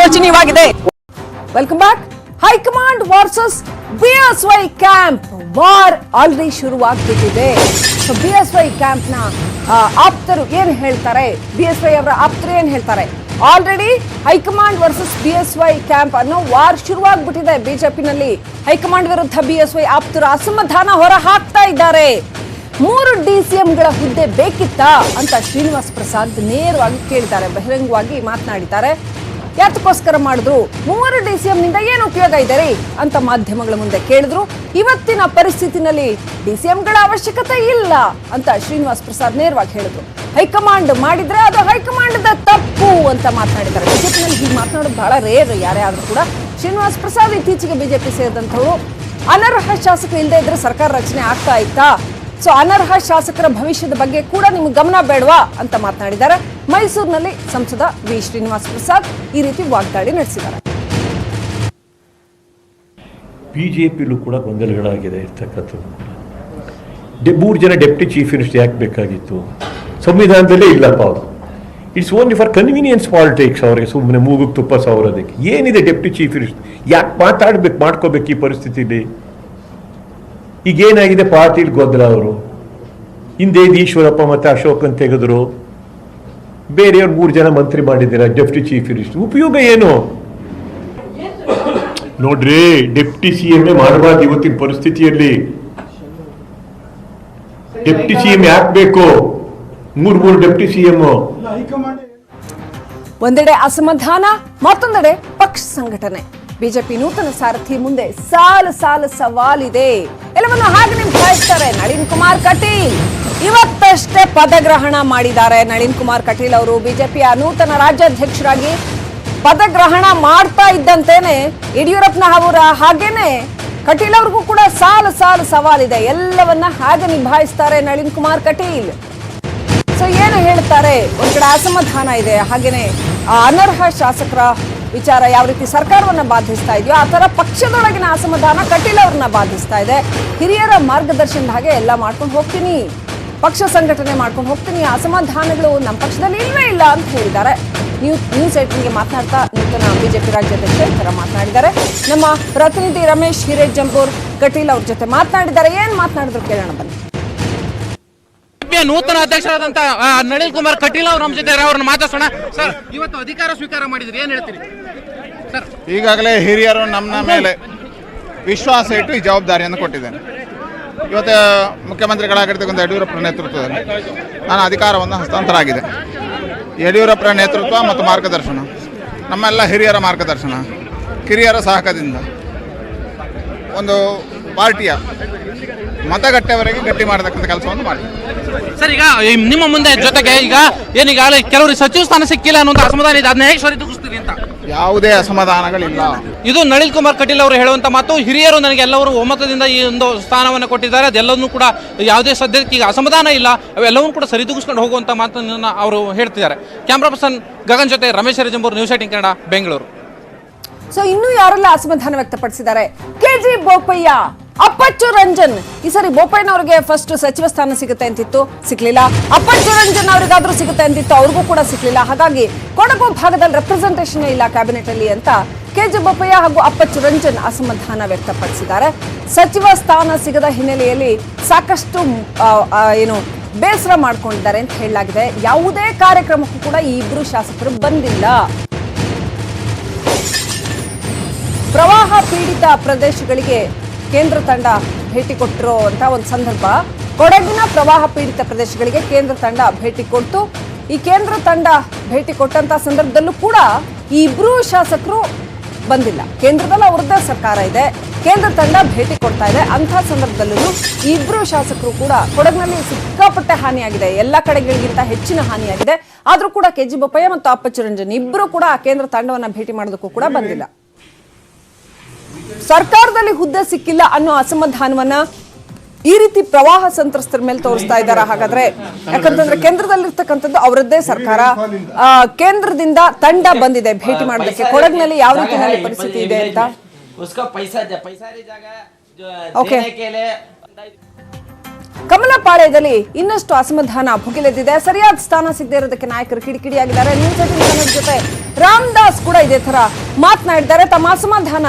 ಶೋಚನೀಯವಾಗಿದೆ welcome back high command versus BSY camp war already ಶುರುವಾಗ್ಬಿಟ್ಟಿದೆ. So BSY ಕ್ಯಾಂಪ್ನ ಆ, ಆಪ್ತರು ಏನ್ ಹೇಳ್ತಾರೆ? ಬಿಎಸ್ವೈ ಅವರ ಆಪ್ತರು ಏನ್ ಹೇಳ್ತಾರೆ? Already high command versus BSY camp ಅನ್ನೋ ವಾರ್ ಶುರುವಾಗ್ಬಿಟ್ಟಿದೆ ಬಿಜೆಪಿನಲ್ಲಿ ಹೈಕಮಾಂಡ್ ವಿರುದ್ಧ ಬಿಎಸ್ವೈ ಆಪ್ತರು ಅಸಮಾಧಾನ ಹೊರ ಹಾಕ್ತಾ ಇದ್ದಾರೆ. ಮೂರು ಡಿಸಿಎಂಗಳ ಹುದ್ದೆ ಬೇಕಿತ್ತಾ ಅಂತ ಶ್ರೀನಿವಾಸ್ ಪ್ರಸಾದ್ ನೇರವಾಗಿ ಕೇಳಿದ್ದಾರೆ ಬಹಿರಂಗವಾಗಿ ಮಾತನಾಡಿದ್ದಾರೆ. ಯಾತಕ್ಕೋಸ್ಕರ ಮಾಡಿದ್ರು? ಮೂವರು ಡಿ ಸಿ ಎಂನಿಂದ ಏನು ಉಪಯೋಗ ಇದೆ ರೀ? ಅಂತ ಮಾಧ್ಯಮಗಳ ಮುಂದೆ ಕೇಳಿದ್ರು. ಇವತ್ತಿನ ಪರಿಸ್ಥಿತಿನಲ್ಲಿ ಡಿಸಿಎಂಗಳ ಅವಶ್ಯಕತೆ ಇಲ್ಲ ಅಂತ ಶ್ರೀನಿವಾಸ್ ಪ್ರಸಾದ್ ನೇರವಾಗಿ ಹೇಳಿದ್ರು. ಹೈಕಮಾಂಡ್ ಮಾಡಿದ್ರೆ ಅದು ಹೈಕಮಾಂಡ್ ತಪ್ಪು ಅಂತ ಮಾತನಾಡಿದ್ದಾರೆ. ಬಿಜೆಪಿನಲ್ಲಿ ಹೀಗೆ ಮಾತನಾಡೋದು ಬಹಳ ರೇರ್ ಯಾರೇ ಆದರೂ ಕೂಡ. ಶ್ರೀನಿವಾಸ್ ಪ್ರಸಾದ್ ಇತ್ತೀಚೆಗೆ ಬಿಜೆಪಿ ಸೇರಿದಂಥವರು ಅನರ್ಹ ಶಾಸಕರು ಇಲ್ಲದೆ ಇದ್ರೆ ಸರ್ಕಾರ ರಚನೆ ಆಗ್ತಾ ಇತ್ತಾ? ಸೊ ಅನರ್ಹ ಶಾಸಕರ ಭವಿಷ್ಯದ ಬಗ್ಗೆ ಕೂಡ ನಿಮ್ಗೆ ಗಮನ ಬೇಡವಾ? ಅಂತ ಮಾತನಾಡಿದ್ದಾರೆ. ಮೈಸೂರಿನಲ್ಲಿ ಸಂಸದ ವಿ. ಶ್ರೀನಿವಾಸ ಪ್ರಸಾದ್ ಈ ರೀತಿ ವಾಗ್ದಾಳಿ ನಡೆಸಿದ್ದಾರೆ. ಬಿಜೆಪಿಲೂ ಕೂಡ ಗೊಂದಲಗಳಾಗಿದೆ ಇರ್ತಕ್ಕಂಥದ್ದು. ಮೂರು ಜನ ಡೆಪ್ಟಿ ಚೀಫ್ ಮಿನಿಸ್ಟರ್ ಯಾಕೆ ಬೇಕಾಗಿತ್ತು? ಸಂವಿಧಾನದಲ್ಲೇ ಇಲ್ಲಪ್ಪ ಅವರು. It's only for convenience politics ಅವರಿಗೆ ಸುಮ್ಮನೆ ಮೂಗುಗೆ ತುಪ್ಪ ಸಾವಿರೋದಕ್ಕೆ. ಏನಿದೆ ಡೆಪ್ಟಿ ಚೀಫ್ ಮಿನಿಸ್ಟರ್? ಯಾಕೆ ಮಾತಾಡ್ಬೇಕು, ಮಾಡ್ಕೋಬೇಕು ಈ ಪರಿಸ್ಥಿತಿಲಿ? ಈಗ ಏನಾಗಿದೆ ಪಾಟೀಲ್ ಗೊಂದಲ ಅವರು? ಹಿಂದೆ ಈಶ್ವರಪ್ಪ ಮತ್ತು ಅಶೋಕನ್ ತೆಗೆದ್ರು. ಬೇರೆಯವ್ರು ಮೂರು ಜನ ಮಂತ್ರಿ ಮಾಡಿದ್ದೀರ ಡೆಪ್ಟಿ ಚೀಫ್ ಮಿನಿಸ್ಟರ್ ಉಪಯೋಗ ಏನು? ನೋಡ್ರಿ ಡೆಪ್ಟಿ ಸಿ ಎಂ ಮಾಡಬಾರ್ದು ಇವತ್ತಿನ ಪರಿಸ್ಥಿತಿಯಲ್ಲಿ. ಡೆಪ್ಟಿ ಸಿ ಎಂ ಯಾಕೆ ಬೇಕು? ಮೂರು ಮೂರು ಡೆಪ್ಟಿ ಸಿ ಎಂ ಒಂದೆಡೆ ಅಸಮಾಧಾನ, ಮತ್ತೊಂದೆಡೆ ಪಕ್ಷ ಸಂಘಟನೆ. ಬಿಜೆಪಿ ನೂತನ ಸಾರಥಿ ಮುಂದೆ ಸಾಲು ಸಾಲು ಸವಾಲಿದೆ. ಎಲ್ಲವನ್ನು ಹಾಗೆ ನಿಭಾಯಿಸ್ತಾರೆ. ನಳಿನ್ ಕುಮಾರ್ ಕಟೀಲ್. ಇವತ್ತಷ್ಟೇ ಪದಗ್ರಹಣ ಮಾಡಿದ್ದಾರೆ ನಳಿನ್ ಕುಮಾರ್ ಕಟೀಲ್ ಅವರು. ಬಿಜೆಪಿಯ ನೂತನ ರಾಜ್ಯಾಧ್ಯಕ್ಷರಾಗಿ ಪದಗ್ರಹಣ ಮಾಡ್ತಾ ಇದ್ದಂತೇನೆ ಯಡಿಯೂರಪ್ಪನ ಅವರ ಹಾಗೇನೆ ಕಟೀಲ್ ಅವ್ರಿಗೂ ಕೂಡ ಸಾಲು ಸಾಲು ಸವಾಲಿದೆ. ಎಲ್ಲವನ್ನ ಹಾಗೆ ನಿಭಾಯಿಸ್ತಾರೆ ನಳಿನ್ ಕುಮಾರ್ ಕಟೀಲ್. ಸೊ ಏನು ಹೇಳ್ತಾರೆ? ಒಂದ್ ಕಡೆ ಅಸಮಾಧಾನ ಇದೆ. ಹಾಗೇನೆ ಆ ಅನರ್ಹ ಶಾಸಕರ ವಿಚಾರ ಯಾವ ರೀತಿ ಸರ್ಕಾರವನ್ನ ಬಾಧಿಸ್ತಾ ಇದೆಯೋ ಆ ಥರ ಪಕ್ಷದೊಳಗಿನ ಅಸಮಾಧಾನ ಕಟೀಲ್ ಅವ್ರನ್ನ ಬಾಧಿಸ್ತಾ ಇದೆ. ಹಿರಿಯರ ಮಾರ್ಗದರ್ಶನದ ಹಾಗೆ ಎಲ್ಲ ಮಾಡ್ಕೊಂಡು ಹೋಗ್ತೀನಿ. ಪಕ್ಷ ಸಂಘಟನೆ ಮಾಡ್ಕೊಂಡು ಹೋಗ್ತೀನಿ. ಅಸಮಾಧಾನಗಳು ನಮ್ಮ ಪಕ್ಷದಲ್ಲಿ ಇಲ್ವೇ ಇಲ್ಲ ಅಂತ ಹೇಳಿದ್ದಾರೆ. ನ್ಯೂಸ್ ನ್ಯೂಸ್ ಏಟಿನ್ಗೆ ಮಾತನಾಡ್ತಾ ನೂತನ ಬಿಜೆಪಿ ರಾಜ್ಯಾಧ್ಯಕ್ಷ ಈ ಥರ ಮಾತನಾಡಿದ್ದಾರೆ. ನಮ್ಮ ಪ್ರತಿನಿಧಿ ರಮೇಶ್ ಹಿರೇಜಂಬೂರ್ ಕಟೀಲ್ ಅವ್ರ ಜೊತೆ ಮಾತನಾಡಿದ್ದಾರೆ. ಏನು ಮಾತನಾಡಿದ್ರು ಕೇಳೋಣ ಬನ್ನಿ. ನೂತನ ಅಧ್ಯಕ್ಷರಾದಂತಹ ನಳಿನ್ ಕುಮಾರ್ ಕಟೀಲ್ ಅವರು ನಮ್ಮ ಜೊತೆ ಅವ್ರನ್ನ ಮಾತಾಡ್ಸೋಣ. ಸರ್, ಇವತ್ತು ಅಧಿಕಾರ ಸ್ವೀಕಾರ ಮಾಡಿದ್ರಿ. ಏನ್ ಹೇಳ್ತೀರಿ? ಈಗಾಗಲೇ ಹಿರಿಯರು ನಮ್ಮ ಮೇಲೆ ವಿಶ್ವಾಸ ಇಟ್ಟು ಈ ಜವಾಬ್ದಾರಿಯನ್ನು ಕೊಟ್ಟಿದ್ದೇನೆ. ಇವತ್ತು ಮುಖ್ಯಮಂತ್ರಿಗಳಾಗಿರ್ತಕ್ಕಂಥ ಯಡಿಯೂರಪ್ಪರ ನೇತೃತ್ವದಲ್ಲಿ ನಾನು ಅಧಿಕಾರವನ್ನು ಹಸ್ತಾಂತರ ಆಗಿದೆ ಯಡಿಯೂರಪ್ಪರ ನೇತೃತ್ವ ಮತ್ತು ಮಾರ್ಗದರ್ಶನ. ನಮ್ಮೆಲ್ಲ ಹಿರಿಯರ ಮಾರ್ಗದರ್ಶನ ಕಿರಿಯರ ಸಹಕದಿಂದ ಒಂದು ಪಾರ್ಟಿಯ ಮತಗಟ್ಟೆವರೆಗೆ ಗಟ್ಟಿ ಮಾಡತಕ್ಕಂಥ ಕೆಲಸವನ್ನು ಮಾಡಿ ಸರ್ ಈಗ ಈ ನಿಮ್ಮ ಮುಂದೆ ಜೊತೆಗೆ ಈಗ ಏನೀಗ ಕೆಲವರು ಸಚಿವ ಸ್ಥಾನ ಸಿಕ್ಕಿಲ್ಲ ಅನ್ನೋ ಅಸಮಾಧಾನ ಇದೆ. ಅದನ್ನ ಹೇಗೆ ಸರಿದೂಗಿಸ್ತೀರಿ ಅಂತ? ಯಾವುದೇ ಅಸಮಾಧಾನಗಳಿಲ್ಲ. ಇದು ನಳಿನ್ ಕುಮಾರ್ ಕಟೀಲ್ ಅವರು ಹೇಳುವಂತ ಮಾತು. ಹಿರಿಯರು ನನಗೆ ಎಲ್ಲವರು ಒಮ್ಮತದಿಂದ ಈ ಒಂದು ಸ್ಥಾನವನ್ನು ಕೊಟ್ಟಿದ್ದಾರೆ. ಅದೆಲ್ಲವನ್ನು ಕೂಡ ಯಾವುದೇ ಸದ್ಯಕ್ಕೆ ಈಗ ಅಸಮಾಧಾನ ಇಲ್ಲ. ಅವೆಲ್ಲವನ್ನು ಕೂಡ ಸರಿದೂಗಿಸ್ಕೊಂಡು ಹೋಗುವಂತ ಮಾತನ್ನ ಅವರು ಹೇಳ್ತಿದ್ದಾರೆ. ಕ್ಯಾಮ್ರಾ ಪರ್ಸನ್ ಗಗನ್ ಜೊತೆ Ramesh Rajambur news eighteen Kannada Bengaluru. So ಇನ್ನೂ ಯಾರೆಲ್ಲ ಅಸಮಾಧಾನ ವ್ಯಕ್ತಪಡಿಸಿದ್ದಾರೆ? ಕೆಜಿ ಬೋಪಯ್ಯ. ಅಪ್ಪಚ್ಚು ರಂಜನ್. ಈ ಸರಿ ಬೋಪಣ್ಣವ್ರಿಗೆ ಫಸ್ಟ್ ಸಚಿವ ಸ್ಥಾನ ಸಿಗುತ್ತೆ ಅಂತಿತ್ತು, ಸಿಗ್ಲಿಲ್ಲ. ಅಪ್ಪಚ್ಚು ರಂಜನ್ ಅವರಿಗಾದ್ರೂ ಸಿಗುತ್ತೆ ಅಂತಿತ್ತು, ಅವ್ರಿಗೂ ಕೂಡ ಸಿಗ್ಲಿಲ್ಲ. ಹಾಗಾಗಿ ಕೊಡಗು ಭಾಗದಲ್ಲಿ ರೆಪ್ರೆಸೆಂಟೇಷನ್ ಇಲ್ಲ ಕ್ಯಾಬಿನೆಟ್ ಅಲ್ಲಿ ಅಂತ ಕೆಜಿ ಬೋಪಯ್ಯ ಹಾಗೂ ಅಪ್ಪಚ್ಚು ರಂಜನ್ ಅಸಮಾಧಾನ ವ್ಯಕ್ತಪಡಿಸಿದ್ದಾರೆ. ಸಚಿವ ಸ್ಥಾನ ಸಿಗದ ಹಿನ್ನೆಲೆಯಲ್ಲಿ ಸಾಕಷ್ಟು ಏನು ಬೇಸರ ಮಾಡ್ಕೊಂಡಿದ್ದಾರೆ ಅಂತ ಹೇಳಲಾಗಿದೆ. ಯಾವುದೇ ಕಾರ್ಯಕ್ರಮಕ್ಕೂ ಕೂಡ ಈ ಇಬ್ರು ಶಾಸಕರು ಬಂದಿಲ್ಲ. ಪ್ರವಾಹ ಪೀಡಿತ ಪ್ರದೇಶಗಳಿಗೆ ಕೇಂದ್ರ ತಂಡ ಭೇಟಿ ಕೊಟ್ಟಿರುವಂತಹ ಒಂದು ಸಂದರ್ಭ. ಕೊಡಗಿನ ಪ್ರವಾಹ ಪೀಡಿತ ಪ್ರದೇಶಗಳಿಗೆ ಕೇಂದ್ರ ತಂಡ ಭೇಟಿ ಕೊಟ್ಟು ಈ ಕೇಂದ್ರ ತಂಡ ಭೇಟಿ ಕೊಟ್ಟಂತ ಸಂದರ್ಭದಲ್ಲೂ ಕೂಡ ಈ ಇಬ್ರು ಶಾಸಕರು ಬಂದಿಲ್ಲ. ಕೇಂದ್ರದಲ್ಲಿ ಅವ್ರದ್ದೇ ಸರ್ಕಾರ ಇದೆ. ಕೇಂದ್ರ ತಂಡ ಭೇಟಿ ಕೊಡ್ತಾ ಇದೆ. ಅಂಥ ಸಂದರ್ಭದಲ್ಲೂ ಇಬ್ರು ಶಾಸಕರು ಕೂಡ ಕೊಡಗಿನಲ್ಲಿ ಸಿಕ್ಕಾಪಟ್ಟೆ ಹಾನಿಯಾಗಿದೆ. ಎಲ್ಲ ಕಡೆಗಳಿಗಿಂತ ಹೆಚ್ಚಿನ ಹಾನಿಯಾಗಿದೆ. ಆದರೂ ಕೂಡ ಕೆ ಜಿ ಬೋಪಯ್ಯ ಮತ್ತು ಅಪ್ಪಚ್ಚರಂಜನ್ ಇಬ್ರು ಕೂಡ ಆ ಕೇಂದ್ರ ತಂಡವನ್ನು ಭೇಟಿ ಮಾಡೋದಕ್ಕೂ ಕೂಡ ಬಂದಿಲ್ಲ. ಸರ್ಕಾರದಲ್ಲಿ ಹುದ್ದೆ ಸಿಕ್ಕಿಲ್ಲ ಅನ್ನೋ ಅಸಮಾಧಾನವನ್ನ ಈ ರೀತಿ ಪ್ರವಾಹ ಸಂತ್ರಸ್ತರ ಮೇಲೆ ತೋರಿಸ್ತಾ ಇದ್ದಾರೆ ಹಾಗಾದ್ರೆ? ಯಾಕಂತಂದ್ರೆ ಕೇಂದ್ರದಲ್ಲಿರ್ತಕ್ಕಂಥದ್ದು ಅವರದ್ದೇ ಸರ್ಕಾರ. ಕೇಂದ್ರದಿಂದ ತಂಡ ಬಂದಿದೆ ಭೇಟಿ ಮಾಡೋದಕ್ಕೆ ಕೊಡಗಿನಲ್ಲಿ ಯಾವ ರೀತಿಯಲ್ಲಿ ಪರಿಸ್ಥಿತಿ ಇದೆ ಅಂತ? ಕಮಲ ಪಾಳ್ಯದಲ್ಲಿ ಇನ್ನಷ್ಟು ಅಸಮಾಧಾನ ಭುಗಿಲೆದ್ದಿದೆ. ಸರಿಯಾದ ಸ್ಥಾನ ಸಿಗದೆ ಇರೋದಕ್ಕೆ ನಾಯಕರು ಕಿಡಿಕಿಡಿಯಾಗಿದ್ದಾರೆ. ನ್ಯೂಸ್ ನಿಮ್ಮ ಜೊತೆ ರಾಮದಾಸ್ ಕೂಡ ಇದೇ ತರ ಮಾತನಾಡಿದ್ದಾರೆ. ತಮ್ಮ ಅಸಮಾಧಾನ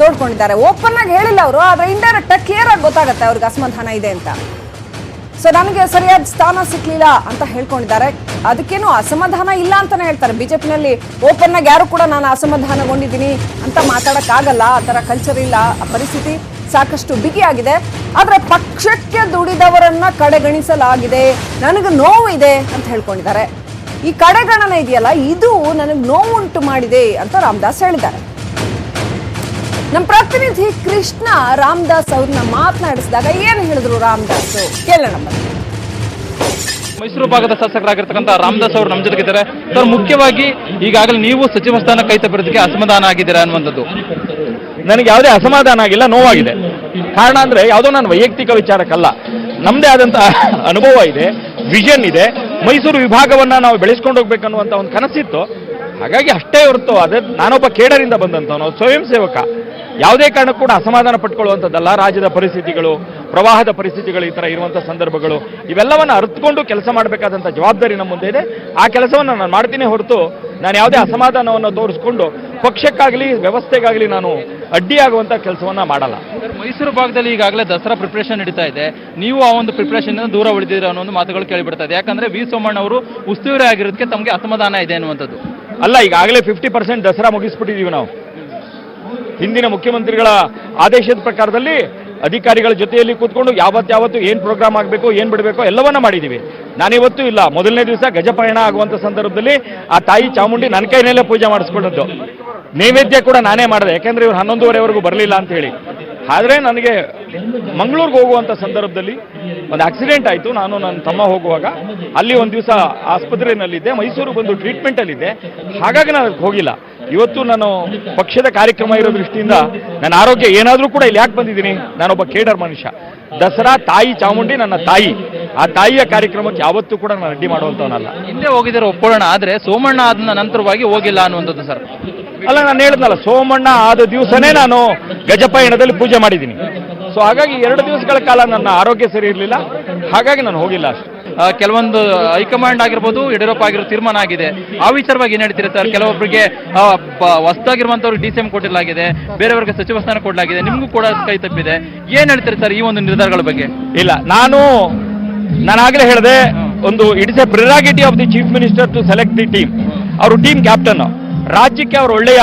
ತೋಡ್ಕೊಂಡಿದ್ದಾರೆ. ಓಪನ್ ಆಗಿ ಹೇಳಿಲ್ಲ ಅವರು, ಆದ್ರೆ ಇಂಡೈರೆಕ್ಟ್ ಕ್ಲಿಯರ್ ಆಗಿ ಗೊತ್ತಾಗುತ್ತೆ ಅವ್ರಿಗೆ ಅಸಮಾಧಾನ ಇದೆ ಅಂತ. ಸೊ ನನಗೆ ಸರಿಯಾದ ಸ್ಥಾನ ಸಿಕ್ಲಿಲ್ಲ ಅಂತ ಹೇಳ್ಕೊಂಡಿದ್ದಾರೆ. ಅದಕ್ಕೇನು ಅಸಮಾಧಾನ ಇಲ್ಲ ಅಂತಾನೆ ಹೇಳ್ತಾರೆ. ಬಿಜೆಪಿನಲ್ಲಿ ಓಪನ್ ಆಗಿ ಯಾರು ಕೂಡ ನಾನು ಅಸಮಾಧಾನಗೊಂಡಿದ್ದೀನಿ ಅಂತ ಮಾತಾಡಕ್ಕಾಗಲ್ಲ. ಆ ಥರ ಕಲ್ಚರ್ ಇಲ್ಲ, ಆ ಪರಿಸ್ಥಿತಿ ಸಾಕಷ್ಟು ಬಿಗಿಯಾಗಿದೆ ಆದರೆ ಪಕ್ಷಕ್ಕೆ ದುಡಿದವರನ್ನ ಕಡೆಗಣಿಸಲಾಗಿದೆ. ನನಗೆ ನೋವು ಇದೆ ಅಂತ ಹೇಳ್ಕೊಂಡಿದ್ದಾರೆ. ಈ ಕಡೆಗಣನೆ ಇದೆಯಲ್ಲ, ಇದು ನನಗೆ ನೋವುಂಟು ಮಾಡಿದೆ ಅಂತ ರಾಮದಾಸ್ ಹೇಳಿದ್ದಾರೆ. ನಮ್ಮ ಪ್ರತಿನಿಧಿ ಕೃಷ್ಣ ರಾಮದಾಸ್ ಅವ್ರನ್ನ ಮಾತನಾಡಿಸಿದಾಗ ಏನು ಹೇಳಿದ್ರು ರಾಮದಾಸ್? ಕೇಳೋಣ. ಮೈಸೂರು ಭಾಗದ ಶಾಸಕರಾಗಿರ್ತಕ್ಕಂಥ ರಾಮದಾಸ್ ಅವರು ನಮ್ಮ ಜೊತೆಗಿದ್ದಾರೆ. ಸರ್ ಮುಖ್ಯವಾಗಿ ಈಗಾಗಲೇ ನೀವು ಸಚಿವ ಸ್ಥಾನ ಕೈ ತಪ್ಪಿರೋದಕ್ಕೆ ಅಸಮಾಧಾನ ಆಗಿದ್ದೀರಾ ಅನ್ನುವಂಥದ್ದು. ನನಗೆ ಯಾವುದೇ ಅಸಮಾಧಾನ ಆಗಿಲ್ಲ ನೋವಾಗಿದೆ. ಕಾರಣ ಅಂದ್ರೆ ಯಾವುದೋ ನಾನು ವೈಯಕ್ತಿಕ ವಿಚಾರಕ್ಕಲ್ಲ. ನಮ್ಮದೇ ಆದಂತಹ ಅನುಭವ ಇದೆ ವಿಷನ್ ಇದೆ. ಮೈಸೂರು ವಿಭಾಗವನ್ನ ನಾವು ಬೆಳೆಸ್ಕೊಂಡು ಹೋಗ್ಬೇಕನ್ನುವಂತ ಒಂದು ಕನಸಿತ್ತು. ಹಾಗಾಗಿ ಅಷ್ಟೇ ಹೊರತು ಅದೇ ನಾನೊಬ್ಬ ಕೇಡರಿಂದ ಬಂದಂಥವನು ಸ್ವಯಂ ಸೇವಕ. ಯಾವುದೇ ಕಾರಣಕ್ಕೂ ಕೂಡ ಅಸಮಾಧಾನ ಪಟ್ಕೊಳ್ಳುವಂಥದ್ದಲ್ಲ. ರಾಜ್ಯದ ಪರಿಸ್ಥಿತಿಗಳು ಪ್ರವಾಹದ ಪರಿಸ್ಥಿತಿಗಳು ಈ ಥರ ಇರುವಂಥ ಸಂದರ್ಭಗಳು ಇವೆಲ್ಲವನ್ನು ಅರ್ಥಕೊಂಡು ಕೆಲಸ ಮಾಡಬೇಕಾದಂಥ ಜವಾಬ್ದಾರಿ ನಮ್ಮ ಮುಂದೆ ಇದೆ. ಆ ಕೆಲಸವನ್ನು ನಾನು ಮಾಡ್ತೀನಿ ಹೊರತು ನಾನು ಯಾವುದೇ ಅಸಮಾಧಾನವನ್ನು ತೋರಿಸ್ಕೊಂಡು ಪಕ್ಷಕ್ಕಾಗಲಿ ವ್ಯವಸ್ಥೆಗಾಗಲಿ ನಾನು ಅಡ್ಡಿಯಾಗುವಂಥ ಕೆಲಸವನ್ನ ಮಾಡಲ್ಲ. ಸರ್ ಮೈಸೂರು ಭಾಗದಲ್ಲಿ ಈಗಾಗಲೇ ದಸರಾ ಪ್ರಿಪರೇಷನ್ ನಡೀತಾ ಇದೆ. ನೀವು ಆ ಒಂದು ಪ್ರಿಪರೇಷನ್ ದೂರ ಉಳಿದಿರೋ ಅನ್ನೋ ಒಂದು ಮಾತುಗಳು ಕೇಳಿಬಿಡ್ತಾ ಇದೆ ಯಾಕಂದ್ರೆ ವಿ ಸೋಮಣ್ಣ ಅವರು ಉಸ್ತುವಾರಿ ಆಗಿರೋದಕ್ಕೆ ತಮಗೆ ಅಸಮಾಧಾನ ಇದೆ ಅನ್ನುವಂಥದ್ದು. ಅಲ್ಲ ಈಗಾಗಲೇ ಫಿಫ್ಟಿ ಪರ್ಸೆಂಟ್ ದಸರಾ ಮುಗಿಸ್ಬಿಟ್ಟಿದ್ದೀವಿ ನಾವು. ಹಿಂದಿನ ಮುಖ್ಯಮಂತ್ರಿಗಳ ಆದೇಶದ ಪ್ರಕಾರದಲ್ಲಿ ಅಧಿಕಾರಿಗಳ ಜೊತೆಯಲ್ಲಿ ಕೂತ್ಕೊಂಡು ಯಾವತ್ತಾವತ್ತು ಯಾವತ್ತು ಏನು ಪ್ರೋಗ್ರಾಮ್ ಆಗಬೇಕು, ಏನು ಬಿಡಬೇಕು ಎಲ್ಲವನ್ನ ಮಾಡಿದ್ದೀವಿ ನಾನಿವತ್ತು ಇಲ್ಲ. ಮೊದಲನೇ ದಿವಸ ಗಜಪಯಣ ಆಗುವಂಥ ಸಂದರ್ಭದಲ್ಲಿ ಆ ತಾಯಿ ಚಾಮುಂಡಿ ನನ್ನ ಕೈನಲ್ಲೇ ಪೂಜೆ ಮಾಡಿಸ್ಕೊಂಡದ್ದು ನೈವೇದ್ಯ ಕೂಡ ನಾನೇ ಮಾಡಿದೆ. ಯಾಕೆಂದ್ರೆ ಇವ್ರು ಹನ್ನೊಂದುವರೆವರೆಗೂ ಬರಲಿಲ್ಲ ಅಂತ ಹೇಳಿ. ಆದರೆ ನನಗೆ ಮಂಗಳೂರಿಗೆ ಹೋಗುವಂಥ ಸಂದರ್ಭದಲ್ಲಿ ಒಂದು ಆಕ್ಸಿಡೆಂಟ್ ಆಯಿತು. ನಾನು ನನ್ನ ತಮ್ಮ ಹೋಗುವಾಗ ಅಲ್ಲಿ ಒಂದು ದಿವಸ ಆಸ್ಪತ್ರೆಯಲ್ಲಿದ್ದೆ ಮೈಸೂರು ಬಂದು ಟ್ರೀಟ್ಮೆಂಟಲ್ಲಿದ್ದೆ ಹಾಗಾಗಿ ನಾನು ಅದಕ್ಕೆ ಹೋಗಿಲ್ಲ. ಇವತ್ತು ನಾನು ಪಕ್ಷದ ಕಾರ್ಯಕ್ರಮ ಇರೋ ದೃಷ್ಟಿಯಿಂದ ನನ್ನ ಆರೋಗ್ಯ ಏನಾದರೂ ಕೂಡ ಇಲ್ಲಿ ಯಾಕೆ ಬಂದಿದ್ದೀನಿ? ನಾನೊಬ್ಬ ಕೇಡರ್ ಮನುಷ್ಯ. ದಸರಾ ತಾಯಿ ಚಾಮುಂಡಿ ನನ್ನ ತಾಯಿ. ಆ ತಾಯಿಯ ಕಾರ್ಯಕ್ರಮಕ್ಕೆ ಯಾವತ್ತೂ ಕೂಡ ನಾನು ಅಡ್ಡಿ ಮಾಡುವಂಥವನಲ್ಲ ಹಿಂದೆ ಹೋಗಿದ್ದಾರೆ? ಒಪ್ಕೊಳ್ಳೋಣ. ಆದರೆ ಸೋಮಣ್ಣ ಆದ ನಂತರವಾಗಿ ಹೋಗಿಲ್ಲ ಅನ್ನುವಂಥದ್ದು ಸರ್. ಅಲ್ಲ ನಾನು ಹೇಳಿದ್ನಲ್ಲ ಸೋಮಣ್ಣ ಆದ ದಿವಸನೇ ನಾನು ಗಜಪಯಣದಲ್ಲಿ ಪೂಜೆ ಮಾಡಿದ್ದೀನಿ. ಸೊ ಹಾಗಾಗಿ ಎರಡು ದಿವಸಗಳ ಕಾಲ ನನ್ನ ಆರೋಗ್ಯ ಸರಿ ಇರಲಿಲ್ಲ. ಹಾಗಾಗಿ ನಾನು ಹೋಗಿಲ್ಲ ಅಷ್ಟೇ. ಕೆಲವೊಂದು ಹೈಕಮಾಂಡ್ ಆಗಿರ್ಬೋದು ಯಡಿಯೂರಪ್ಪ ಆಗಿರೋ ತೀರ್ಮಾನ ಆಗಿದೆ. ಆ ವಿಚಾರವಾಗಿ ಏನು ಹೇಳ್ತೀರಾ ಸರ್? ಕೆಲವೊಬ್ಬರಿಗೆ ಹೊಸದಾಗಿರುವಂಥವ್ರಿಗೆ ಡಿ ಸಿ ಎಂ ಕೊಟ್ಟಿಲ್ಲಾಗಿದೆ ಬೇರೆಯವ್ರಿಗೆ ಸಚಿವ ಸ್ಥಾನ ಕೊಡಲಾಗಿದೆ. ನಿಮಗೂ ಕೂಡ ಕೈ ತಪ್ಪಿದೆ. ಏನು ಹೇಳ್ತೀರಿ ಸರ್ ಈ ಒಂದು ನಿರ್ಧಾರಗಳ ಬಗ್ಗೆ? ಇಲ್ಲ ನಾನು ನಾನಾಗಲೇ ಹೇಳಿದೆ ಒಂದು it's a priority of the chief minister to select the team ಅವರು ಟೀಮ್ ಕ್ಯಾಪ್ಟನ್ ರಾಜ್ಯಕ್ಕೆ ಅವರು ಒಳ್ಳೆಯ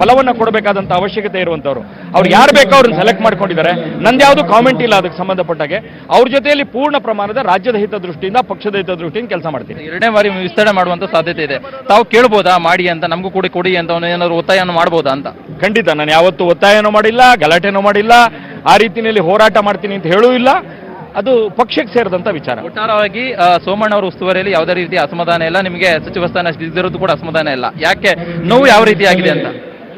ಫಲವನ್ನು ಕೊಡಬೇಕಾದಂಥ ಅವಶ್ಯಕತೆ ಇರುವಂಥವ್ರು ಅವ್ರು ಯಾರು ಬೇಕೋ ಅವ್ರನ್ನ ಸೆಲೆಕ್ಟ್ ಮಾಡ್ಕೊಂಡಿದ್ದಾರೆ. ನಂದು ಯಾವುದು ಕಾಮೆಂಟ್ ಇಲ್ಲ ಅದಕ್ಕೆ ಸಂಬಂಧಪಟ್ಟಾಗೆ ಅವ್ರ ಜೊತೆಯಲ್ಲಿ ಪೂರ್ಣ ಪ್ರಮಾಣದ ರಾಜ್ಯದ ಹಿತ ದೃಷ್ಟಿಯಿಂದ ಪಕ್ಷದ ಹಿತ ದೃಷ್ಟಿಯಿಂದ ಕೆಲಸ ಮಾಡ್ತೀನಿ ಎರಡನೇ ಬಾರಿ ವಿಸ್ತರಣೆ ಮಾಡುವಂತ ಸಾಧ್ಯತೆ ಇದೆ. ತಾವು ಕೇಳ್ಬೋದಾ? ಮಾಡಿ ಅಂತ ನಮಗೂ ಕೂಡ ಕೊಡಿ ಅಂತ ಏನಾದರೂ ಏನಾದ್ರು ಒತ್ತಾಯನ ಮಾಡ್ಬೋದಾ ಅಂತ? ಖಂಡಿತ ನಾನು ಯಾವತ್ತೂ ಒತ್ತಾಯನೂ ಮಾಡಿಲ್ಲ ಗಲಾಟೆನೂ ಮಾಡಿಲ್ಲ. ಆ ರೀತಿಯಲ್ಲಿ ಹೋರಾಟ ಮಾಡ್ತೀನಿ ಅಂತ ಹೇಳೂ ಇಲ್ಲ. ಅದು ಪಕ್ಷಕ್ಕೆ ಸೇರಿದಂಥ ವಿಚಾರ. ಒಟ್ಟಾರವಾಗಿ ಸೋಮಣ್ಣ ಅವರ ಉಸ್ತುವಾರಿಯಲ್ಲಿ ಯಾವುದೇ ರೀತಿ ಅಸಮಾಧಾನ ಇಲ್ಲ. ನಿಮಗೆ ಸಚಿವ ಸ್ಥಾನ ಸಿಗದಿರೋದು ಕೂಡ ಅಸಮಾಧಾನ ಇಲ್ಲ. ಯಾಕೆ? ನೋವು ಯಾವ ರೀತಿ ಆಗಿದೆ ಅಂತ?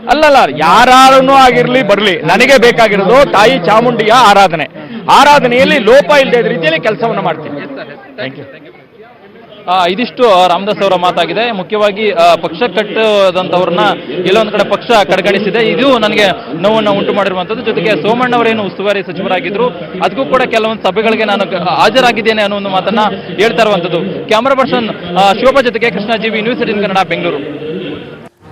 ಅಲ್ಲಲ್ಲ ಯಾರು ಆಗಿರ್ಲಿ ಬರ್ಲಿ. ನನಗೆ ಬೇಕಾಗಿರೋದು ತಾಯಿ ಚಾಮುಂಡಿಯ ಆರಾಧನೆ. ಆರಾಧನೆಯಲ್ಲಿ ಲೋಪ ಇಲ್ಲದೆ ರೀತಿಯಲ್ಲಿ ಕೆಲಸವನ್ನು ಮಾಡ್ತೀನಿ. ಥ್ಯಾಂಕ್ ಯು ಆ, ಇದಿಷ್ಟು ರಾಮದಾಸ್ ಅವರ ಮಾತಾಗಿದೆ. ಮುಖ್ಯವಾಗಿ ಪಕ್ಷ ಕಟ್ಟದಂತವ್ರನ್ನ ಎಲ್ಲೊಂದು ಕಡೆ ಪಕ್ಷ ಕಡೆಗಣಿಸಿದೆ. ಇದು ನನಗೆ ನೋವನ್ನು ಉಂಟು ಮಾಡಿರುವಂಥದ್ದು. ಜೊತೆಗೆ ಸೋಮಣ್ಣ ಅವರೇನು ಉಸ್ತುವಾರಿ ಸಚಿವರಾಗಿದ್ರು ಅದಕ್ಕೂ ಕೂಡ ಕೆಲವೊಂದು ಸಭೆಗಳಿಗೆ ನಾನು ಹಾಜರಾಗಿದ್ದೇನೆ ಅನ್ನೋ ಒಂದು ಮಾತನ್ನ ಹೇಳ್ತಾ ಇರುವಂಥದ್ದು. ಕ್ಯಾಮರಾ ಪರ್ಸನ್ ಶೋಭಾ ಜೊತೆಗೆ ಕೃಷ್ಣ ಜೀವಿ ನ್ಯೂಸ್ ಏಟೀನ್ ಕನ್ನಡ ಬೆಂಗಳೂರು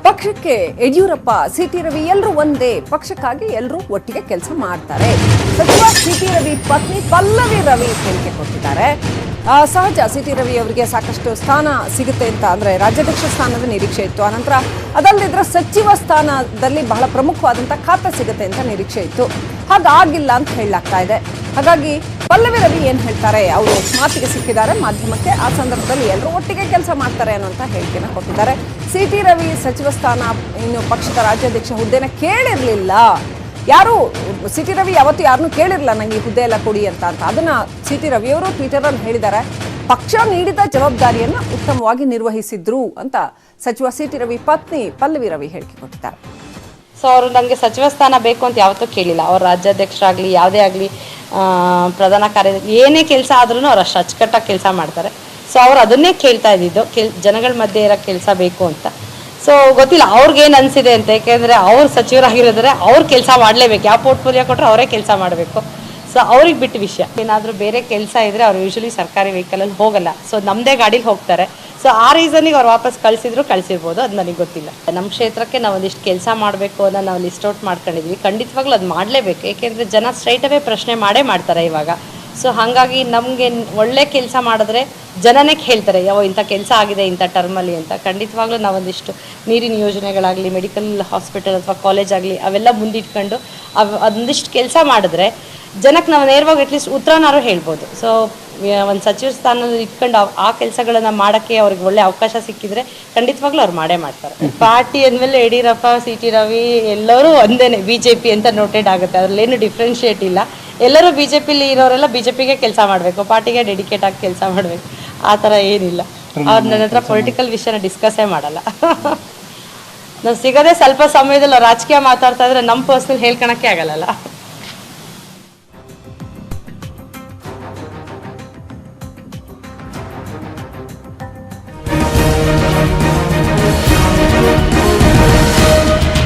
ಪಕ್ಷಕ್ಕೆ ಯಡಿಯೂರಪ್ಪ, ಸಿಟಿ ರವಿ ಎಲ್ಲರೂ ಒಂದೇ ಪಕ್ಷಕ್ಕಾಗಿ ಎಲ್ಲರೂ ಒಟ್ಟಿಗೆ ಕೆಲಸ ಮಾಡ್ತಾರೆ. ಸಚಿವ ಸಿಟಿ ರವಿ ಪತ್ನಿ ಪಲ್ಲವಿ ರವಿ ಹೇಳಿಕೆ ಕೊಟ್ಟಿದ್ದಾರೆ. ಸಹಜ ಸಹಜ ಸಿಟಿ ರವಿ ಅವರಿಗೆ ಸಾಕಷ್ಟು ಸ್ಥಾನ ಸಿಗುತ್ತೆ ಅಂತ ಅಂದರೆ ರಾಜ್ಯಾಧ್ಯಕ್ಷ ಸ್ಥಾನದ ನಿರೀಕ್ಷೆ ಇತ್ತು. ಆನಂತರ ಅದಲ್ಲದಿದ್ರೆ ಸಚಿವ ಸ್ಥಾನದಲ್ಲಿ ಬಹಳ ಪ್ರಮುಖವಾದಂಥ ಖಾತೆ ಸಿಗುತ್ತೆ ಅಂತ ನಿರೀಕ್ಷೆ ಇತ್ತು. ಹಾಗಾಗಿಲ್ಲ ಅಂತ ಹೇಳಲಾಗ್ತಾ ಇದೆ. ಹಾಗಾಗಿ ಪಲ್ಲವಿ ರವಿ ಏನ್ ಹೇಳ್ತಾರೆ, ಅವರು ಮಾತಿಗೆ ಸಿಕ್ಕಿದ್ದಾರೆ, ಮಾಧ್ಯಮಕ್ಕೆ ಆ ಸಂದರ್ಭದಲ್ಲಿ ಎಲ್ಲರೂ ಒಟ್ಟಿಗೆ ಕೆಲಸ ಮಾಡ್ತಾರೆ ಅನ್ನುವಂತ ಹೇಳಿಕೆನ ಕೊಟ್ಟಿದ್ದಾರೆ. ಸಿ ಟಿ ರವಿ ಸಚಿವ ಸ್ಥಾನ ಇನ್ನು ಪಕ್ಷದ ರಾಜ್ಯಾಧ್ಯಕ್ಷ ಹುದ್ದೆನ ಕೇಳಿರ್ಲಿಲ್ಲ. ಯಾರು, ಸಿ ಟಿ ರವಿ ಯಾವತ್ತೂ ಯಾರನ್ನೂ ಕೇಳಿರಲಿಲ್ಲ, ನಂಗೆ ಈ ಹುದ್ದೆ ಎಲ್ಲ ಕೊಡಿ ಅಂತ ಅಂತ. ಅದನ್ನ ಸಿ ಟಿ ರವಿ ಅವರು ಟ್ವಿಟರ್ ಅಲ್ಲಿ ಹೇಳಿದ್ದಾರೆ. ಪಕ್ಷ ನೀಡಿದ ಜವಾಬ್ದಾರಿಯನ್ನ ಉತ್ತಮವಾಗಿ ನಿರ್ವಹಿಸಿದ್ರು ಅಂತ ಸಚಿವ ಸಿ ಟಿ ರವಿ ಪತ್ನಿ ಪಲ್ಲವಿ ರವಿ ಹೇಳಿಕೆ ಕೊಟ್ಟಿದ್ದಾರೆ. ಸೊ ಅವರು ನನಗೆ ಸಚಿವ ಸ್ಥಾನ ಬೇಕು ಅಂತ ಯಾವತ್ತೂ ಕೇಳಿಲ್ಲ. ಅವ್ರ ರಾಜ್ಯಾಧ್ಯಕ್ಷರಾಗಲಿ, ಯಾವುದೇ ಆಗಲಿ ಪ್ರಧಾನ ಕಾರ್ಯ, ಏನೇ ಕೆಲಸ ಆದ್ರೂ ಅವ್ರು ಅಷ್ಟು ಅಚ್ಚುಕಟ್ಟಾಗಿ ಕೆಲಸ ಮಾಡ್ತಾರೆ. ಸೊ ಅವ್ರು ಅದನ್ನೇ ಕೇಳ್ತಾ ಇದ್ದಿದ್ದು, ಕೆಲ್, ಜನಗಳ ಮಧ್ಯೆ ಇರೋ ಕೆಲಸ ಬೇಕು ಅಂತ. ಸೊ ಗೊತ್ತಿಲ್ಲ ಅವ್ರಿಗೇನು ಅನಿಸಿದೆ ಅಂತ. ಯಾಕೆಂದರೆ ಅವ್ರು ಸಚಿವರಾಗಿರೋದ್ರೆ ಅವ್ರು ಕೆಲಸ ಮಾಡಲೇಬೇಕು. ಯಾವ ಪೋರ್ಟ್ಫೋಲಿಯೋ ಕೊಟ್ಟರೆ ಅವರೇ ಕೆಲಸ ಮಾಡಬೇಕು. ಸೊ ಸೊ ಅವ್ರಿಗೆ ಬಿಟ್ಟು ವಿಷಯ. ಏನಾದರೂ ಬೇರೆ ಕೆಲಸ ಇದ್ದರೆ ಅವ್ರು ಯೂಶಲಿ ಸರ್ಕಾರಿ ವೆಹಿಕಲಲ್ಲಿ ಹೋಗಲ್ಲ. ಸೊ ನಮ್ಮದೇ ಗಾಡೀಲಿ ಹೋಗ್ತಾರೆ. ಸೊ ಆ ರೀಸನಿಗೆ ಅವ್ರು ವಾಪಸ್ ಕಳಿಸಿದ್ರು, ಕಳಿಸಿರ್ಬೋದು. ಅದು ನನಗೆ ಗೊತ್ತಿಲ್ಲ. ನಮ್ಮ ಕ್ಷೇತ್ರಕ್ಕೆ ನಾವು ಒಂದಿಷ್ಟು ಕೆಲಸ ಮಾಡಬೇಕು ಅನ್ನೋ ನಾವು ಲಿಸ್ಟ್ ಔಟ್ ಮಾಡ್ಕೊಂಡಿದ್ವಿ. ಖಂಡಿತವಾಗ್ಲೂ ಅದು ಮಾಡಲೇಬೇಕು. ಏಕೆಂದರೆ ಜನ ಸ್ಟ್ರೈಟವೇ ಪ್ರಶ್ನೆ ಮಾಡೇ ಮಾಡ್ತಾರೆ ಇವಾಗ. ಸೊ ಹಾಗಾಗಿ ನಮಗೆ ಒಳ್ಳೆ ಕೆಲಸ ಮಾಡಿದ್ರೆ ಜನನೇ ಹೇಳ್ತಾರೆ ಯಾವ ಇಂಥ ಕೆಲಸ ಆಗಿದೆ, ಇಂಥ ಟರ್ಮಲ್ಲಿ ಅಂತ. ಖಂಡಿತವಾಗ್ಲೂ ನಾವೊಂದಿಷ್ಟು ನೀರಿನ ಯೋಜನೆಗಳಾಗಲಿ ಮೆಡಿಕಲ್ ಹಾಸ್ಪಿಟಲ್ ಅಥವಾ ಕಾಲೇಜ್ ಆಗಲಿ, ಅವೆಲ್ಲ ಮುಂದಿಟ್ಕೊಂಡು ಅವ್ ಅದೊಂದಿಷ್ಟು ಕೆಲಸ ಮಾಡಿದ್ರೆ ಜನಕ್ಕೆ ನಾವು ನೇರವಾಗಿ ಅಟ್ಲೀಸ್ಟ್ ಉತ್ತರನಾರು ಹೇಳ್ಬೋದು. ಸೊ ಒಂದು ಸಚಿವ ಸ್ಥಾನ ಇಟ್ಕೊಂಡು ಆ- ಕೆಲಸಗಳನ್ನು ಮಾಡೋಕ್ಕೆ ಅವ್ರಿಗೆ ಒಳ್ಳೆ ಅವಕಾಶ ಸಿಕ್ಕಿದ್ರೆ ಖಂಡಿತವಾಗ್ಲೂ ಅವ್ರು ಮಾಡೇ ಮಾಡ್ತಾರೆ. ಪಾರ್ಟಿ ಅಂದಮೇಲೆ ಯಡಿಯೂರಪ್ಪ ಸಿ ಟಿ ರವಿ ಎಲ್ಲರೂ ಒಂದೇನೆ ಬಿ ಜೆ ಪಿ ಅಂತ ನೋಟೆಡ್ ಆಗುತ್ತೆ. ಅದರಲ್ಲೇನು ಡಿಫ್ರೆನ್ಷಿಯೇಟ್ ಇಲ್ಲ. ಎಲ್ಲರೂ ಬಿ ಜೆ ಪಿಲಿ ಇರೋರೆಲ್ಲ ಬಿ ಜೆ ಪಿಗೆ ಕೆಲಸ ಮಾಡಬೇಕು. ಪಾರ್ಟಿಗೆ ಡೆಡಿಕೇಟ್ ಆಗಿ ಕೆಲಸ ಮಾಡಬೇಕು. ಆ ಥರ ಏನಿಲ್ಲ. ಅವ್ರು ನನ್ನ ಹತ್ರ ಪೊಲಿಟಿಕಲ್ ವಿಷಯನ ಡಿಸ್ಕಸ್ಸೇ ಮಾಡಲ್ಲ. ನಾವು ಸಿಗೋದೇ ಸ್ವಲ್ಪ ಸಮಯದಲ್ಲಿ ರಾಜಕೀಯ ಮಾತಾಡ್ತಾ ಇದ್ರೆ ನಮ್ಮ ಪರ್ಸ್ನಲ್ ಹೇಳ್ಕೊಳಕ್ಕೆ ಆಗಲ್ಲ